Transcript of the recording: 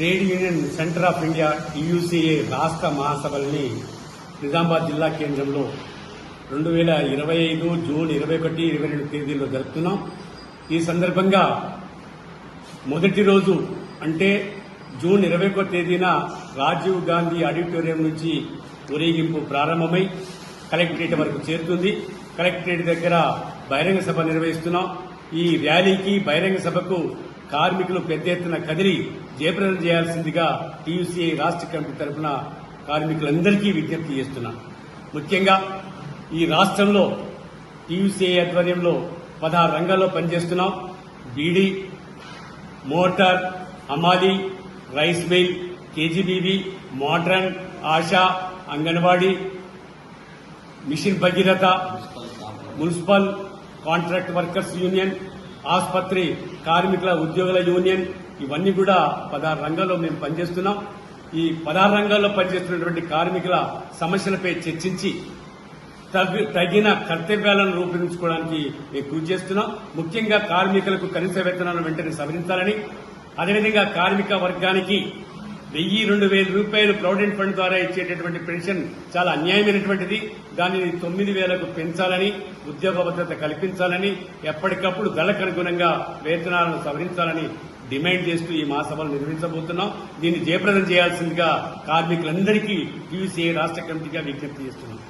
Trade union centre of India TUCA రాష్ట్ర మహాసభల్ని నిజామాబాద్ జిల్లా కేంద్రంలో రెండు వేల ఇరవై ఐదు జూన్ ఇరవై ఒకటి ఇరవై రెండు తేదీల్లో జరుపుతున్నాం. ఈ సందర్భంగా మొదటి రోజు అంటే జూన్ ఇరవై ఒకటి తేదీన రాజీవ్ గాంధీ ఆడిటోరియం నుంచి ఊరేగింపు ప్రారంభమై కలెక్టరేట్ వరకు చేరుతుంది. కలెక్టరేట్ దగ్గర బహిరంగ సభ నిర్వహిస్తున్నాం. ఈ ర్యాలీకి బహిరంగ సభకు కార్మికులు పెద్ద ఎత్తున కదిలి జయప్రదం చేయాల్సిందిగా టీయూసీఐ రాష్ట్ర కమిటీ తరఫున కార్మికులందరికీ విజ్ఞప్తి చేస్తున్నా. ముఖ్యంగా ఈ రాష్ట్రంలో టీయూసీఐ ఆధ్వర్యంలో పదహారు రంగాల్లో పనిచేస్తున్నాం. Beedi motor అమాలి rice mill KGBB modern ASHA anganwadi mission Bhagiratha municipal contract workers union ఆసుపత్రి కార్మికుల ఉద్యోగుల యూనియన్ ఇవన్నీ కూడా పదహారు రంగాల్లో మేము పనిచేస్తున్నాం. ఈ పదహారు రంగాల్లో పనిచేస్తున్నటువంటి కార్మికుల సమస్యలపై చర్చించి తగిన కర్తవ్యాలను రూపొందించుకోవడానికి మేము కృషి చేస్తున్నాం. ముఖ్యంగా కార్మికులకు కనీస వేతనాలను వెంటనే సవరించాలని అదేవిధంగా కార్మిక వర్గానికి వెయ్యి రెండు వేల రూపాయలు ప్రావిడెంట్ ఫండ్ ద్వారా ఇచ్చేటటువంటి పెన్షన్ చాలా అన్యాయమైనటువంటిది. దానిని తొమ్మిది వేలకు పెంచాలని ఉద్యోగ భద్రత కల్పించాలని ఎప్పటికప్పుడు ధరలకు అనుగుణంగా వేతనాలను సవరించాలని డిమాండ్ చేస్తూ ఈ మహాసభలు నిర్వహించబోతున్నాం. దీన్ని జయప్రదం చేయాల్సిందిగా కార్మికులందరికీ టీయూసీఏ రాష్ట్ర కమిటీగా విజ్ఞప్తి చేస్తున్నాం.